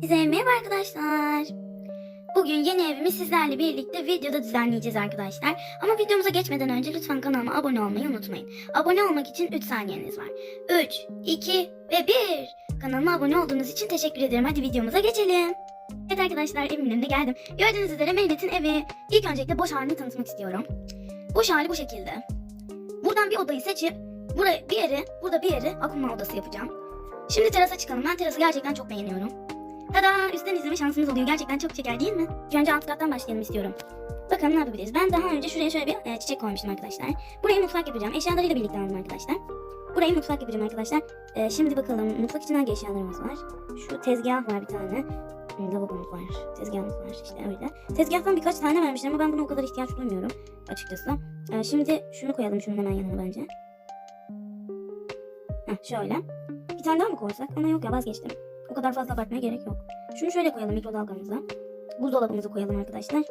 Size merhaba arkadaşlar. Bugün yeni evimi sizlerle birlikte videoda düzenleyeceğiz arkadaşlar. Ama videomuza geçmeden önce lütfen kanalıma abone olmayı unutmayın. Abone olmak için 3 saniyeniz var. 3, 2 ve 1. Kanalıma abone olduğunuz için teşekkür ederim. Hadi videomuza geçelim. Evet arkadaşlar evimin önüne geldim. Gördüğünüz üzere Mehmet'in evi. İlk öncelikle boş halini tanıtmak istiyorum. Boş hali bu şekilde. Buradan bir odayı seçip buraya bir yeri, burada bir yeri akuma odası yapacağım. Şimdi terasa çıkalım. Ben terası gerçekten çok beğeniyorum. Tada! Üstten izleme şansımız oluyor. Gerçekten çok şeker değil mi? Önce alt kattan başlayalım istiyorum. Bakalım ne yapabiliriz. Ben daha önce şuraya şöyle bir e, çiçek koymuştum arkadaşlar. Burayı mutfak yapacağım. Eşyalarıyla birlikte aldım arkadaşlar. Burayı mutfak yapacağım arkadaşlar. E, şimdi bakalım mutfak için hangi eşyalarımız var? Şu tezgah var bir tane. Hmm, Lavabomuz var. Tezgahımız var işte öyle. Tezgahtan birkaç tane vermişler ama ben buna o kadar ihtiyaç duymuyorum açıkçası. E, şimdi şunu koyalım şunun hemen yanına bence. Heh, şöyle. Bir tane daha mı koysak? Ama yok ya vazgeçtim. O kadar fazla abartmaya gerek yok. Şunu şöyle koyalım mikrodalgamıza. Buzdolabımızı koyalım arkadaşlar.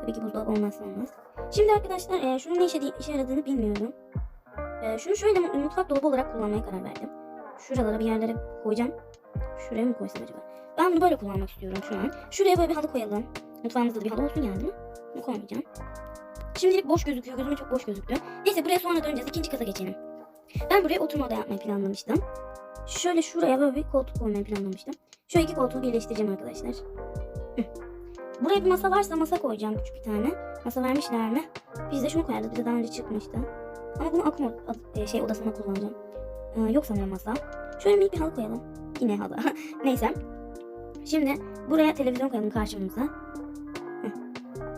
Tabii ki buzdolabı olmazsa olmaz. Şimdi arkadaşlar e, şunun ne işe, işe yaradığını bilmiyorum. E, şunu şöyle mu- mutfak dolabı olarak kullanmaya karar verdim. Şuralara bir yerlere koyacağım. Şuraya mı koysam acaba? Ben bunu böyle kullanmak istiyorum şu an. Şuraya böyle bir halı koyalım. Mutfağımızda da bir halı olsun yani? Bunu koymayacağım. Şimdilik boş gözüküyor. Gözüme çok boş gözüktü. Neyse buraya sonra döneceğiz. İkinci kata geçelim. Ben buraya oturma oda yapmayı planlamıştım. Şöyle şuraya böyle bir koltuk koymayı planlamıştım. Şu iki koltuğu birleştireceğim arkadaşlar. Buraya bir masa varsa masa koyacağım küçük bir tane. Masa vermişler mi? Biz de şunu koyardık. Bize daha önce çıkmıştı. Ama bunu akım e, şey odasına kullanacağım. Ee, yok sanırım masa. Şöyle minik bir halı koyalım. Yine halı. Neyse. Şimdi buraya televizyon koyalım karşımıza. Hı.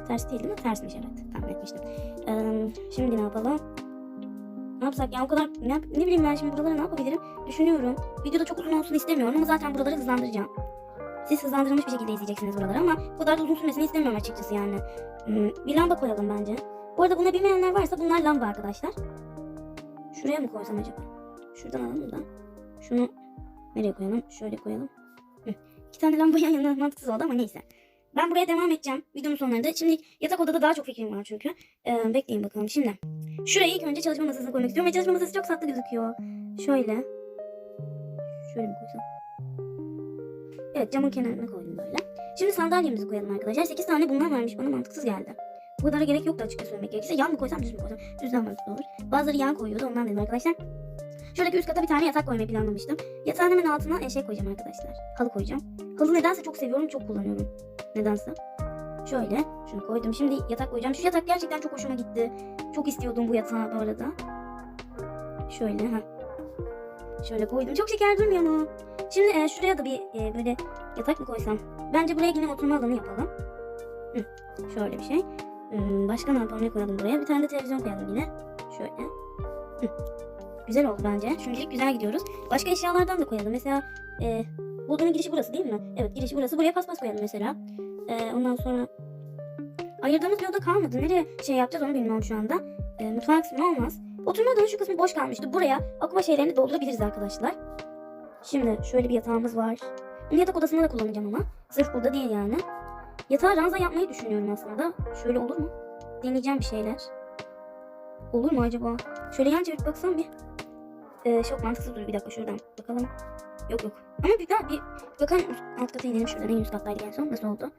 Ters değil değil mi? Tersmiş evet. Tahmin etmiştim. Ee, şimdi ne yapalım? Ne yapsak ya o kadar ne, ne bileyim ben şimdi buralara ne yapabilirim düşünüyorum. Videoda çok uzun olsun istemiyorum ama zaten buraları hızlandıracağım. Siz hızlandırılmış bir şekilde izleyeceksiniz buraları ama bu kadar da uzun sürmesini istemiyorum açıkçası yani. Hmm, bir lamba koyalım bence. Bu arada buna bilmeyenler varsa bunlar lamba arkadaşlar. Şuraya mı koysam acaba? Şuradan alalım da. Şunu nereye koyalım? Şöyle koyalım. İki tane lamba yan yana mantıksız oldu ama neyse. Ben buraya devam edeceğim videonun sonlarında. Şimdi yatak odada daha çok fikrim var çünkü. Ee, bekleyin bakalım şimdi. Şuraya ilk önce çalışma masasını koymak istiyorum ve çalışma masası çok tatlı gözüküyor. Şöyle. Şöyle mi koysam? Evet camın kenarına koydum böyle. Şimdi sandalyemizi koyalım arkadaşlar. 8 tane bundan vermiş bana mantıksız geldi. Bu kadara gerek yoktu açıkça söylemek gerekirse. Yan mı koysam düz mü koysam? Düzden mantıklı olur. Bazıları yan koyuyordu ondan dedim arkadaşlar. Şuradaki üst kata bir tane yatak koymayı planlamıştım. Yatağın hemen altına şey koyacağım arkadaşlar. Halı koyacağım. Halı nedense çok seviyorum, çok kullanıyorum. Nedense. Şöyle, şunu koydum. Şimdi yatak koyacağım. Şu yatak gerçekten çok hoşuma gitti. Çok istiyordum bu yatağı bu arada. Şöyle, ha. Şöyle koydum. Çok şeker durmuyor mu? Şimdi e, şuraya da bir e, böyle yatak mı koysam? Bence buraya yine oturma alanı yapalım. Hı, şöyle bir şey. Hmm, başka ne yapalım? Ne koyalım buraya? Bir tane de televizyon koyalım yine. Şöyle. Hı. Güzel oldu bence. Şimdilik güzel gidiyoruz. Başka eşyalardan da koyalım. Mesela e, bu odanın girişi burası değil mi? Evet girişi burası. Buraya paspas koyalım mesela. E, ondan sonra ayırdığımız bir oda kalmadı. Nereye şey yapacağız onu bilmiyorum şu anda. E, mutfak kısmı olmaz. Oturma odanın şu kısmı boş kalmıştı. Buraya akuma şeylerini doldurabiliriz arkadaşlar. Şimdi şöyle bir yatağımız var. Bunu yatak odasında da kullanacağım ama. Sırf burada değil yani. Yatağı ranza yapmayı düşünüyorum aslında. Şöyle olur mu? Deneyeceğim bir şeyler. Olur mu acaba? Şöyle yan çevirip baksam bir. Ee, çok mantıksız dur bir dakika şuradan bakalım. Yok yok. Ama bir daha bir bakalım alt kata inelim şuradan en üst kattaydı en son. Nasıl oldu?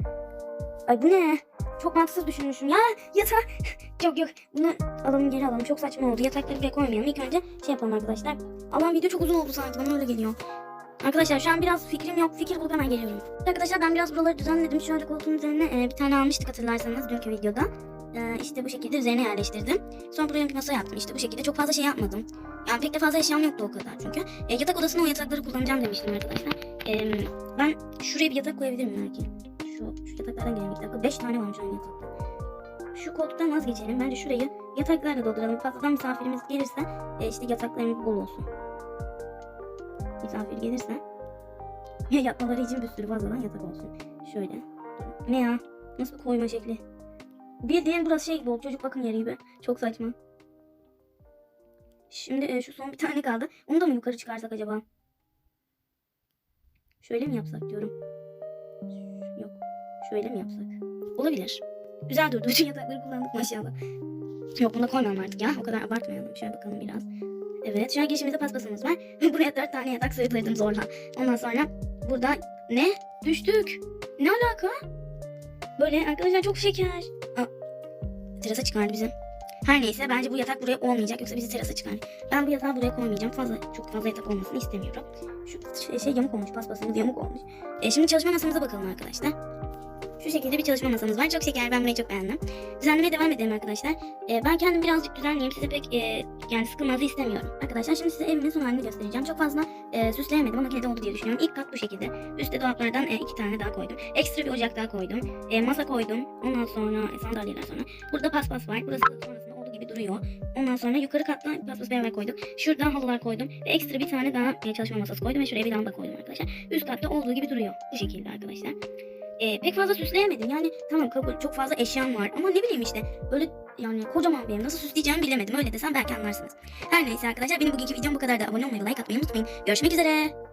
Ay bu ne? Çok mantıksız düşünmüşüm. Ya yatak. yok yok. Bunu alalım geri alalım. Çok saçma oldu. Yatakları buraya koymayalım. İlk önce şey yapalım arkadaşlar. Alan video çok uzun oldu sanki. Bana öyle geliyor. Arkadaşlar şu an biraz fikrim yok. Fikir bulup hemen geliyorum. Arkadaşlar ben biraz buraları düzenledim. Şöyle koltuğun üzerine e, bir tane almıştık hatırlarsanız dünkü videoda. E, işte bu şekilde üzerine yerleştirdim. Sonra buraya bir masa yaptım işte bu şekilde. Çok fazla şey yapmadım. Yani pek de fazla eşyam yoktu o kadar çünkü. E, yatak odasına o yatakları kullanacağım demiştim arkadaşlar. E, ben şuraya bir yatak koyabilirim belki. Şu, şu yataklardan gelelim bir dakika. 5 tane varmış aynı yatakta. Şu koltuktan vazgeçelim. Bence şurayı yataklarla dolduralım. Fazladan misafirimiz gelirse e, işte yataklarımız bol olsun. Misafir gelirse yatmaları için bir sürü fazladan yatak olsun. Şöyle. Ne ya? Nasıl koyma şekli? Bildiğin burası şey gibi oldu. Çocuk bakım yeri gibi. Çok saçma. Şimdi e, şu son bir tane kaldı. Onu da mı yukarı çıkarsak acaba? Şöyle mi yapsak diyorum. Yok. Şöyle mi yapsak? Olabilir. Güzel durdu. Bütün yatakları kullandık maşallah. Yok bunu koymam artık ya. O kadar abartmayalım. Şöyle bakalım biraz. Evet. Şu an girişimizde paspasımız var. Buraya dört tane yatak sığdırdım zorla. Ondan sonra burada Ne? Düştük. Ne alaka? Böyle arkadaşlar çok şeker. Aa, terasa çıkardı bizim. Her neyse bence bu yatak buraya olmayacak yoksa bizi terasa çıkar. Ben bu yatağı buraya koymayacağım. Fazla çok fazla yatak olmasını istemiyorum. Şu şey, şey yamuk olmuş, paspasımız yamuk olmuş. E, şimdi çalışma masamıza bakalım arkadaşlar. Şu şekilde bir çalışma masamız var. Çok şeker. Ben burayı çok beğendim. Düzenlemeye devam edelim arkadaşlar. E, ben kendim birazcık düzenleyeyim. Size pek e, yani sıkılmanızı istemiyorum. Arkadaşlar şimdi size evimin son halini göstereceğim. Çok fazla e, süsleyemedim ama yine de oldu diye düşünüyorum. İlk kat bu şekilde. Üstte dolaplardan e, iki tane daha koydum. Ekstra bir ocak daha koydum. E, masa koydum. Ondan sonra e, sandalyeler sonra. Burada paspas var. Burası sonrasında olduğu gibi duruyor. Ondan sonra yukarı katta paspas beraber koyduk. Şurada halılar koydum. Ve ekstra bir tane daha e, çalışma masası koydum. Ve şuraya bir lamba koydum arkadaşlar. Üst katta olduğu gibi duruyor. Bu şekilde arkadaşlar. E, pek fazla süsleyemedim. Yani tamam kabul çok fazla eşyam var. Ama ne bileyim işte böyle yani kocaman bir ev nasıl süsleyeceğimi bilemedim. Öyle desem belki anlarsınız. Her neyse arkadaşlar benim bugünkü videom bu kadar da abone olmayı like atmayı unutmayın. Görüşmek üzere.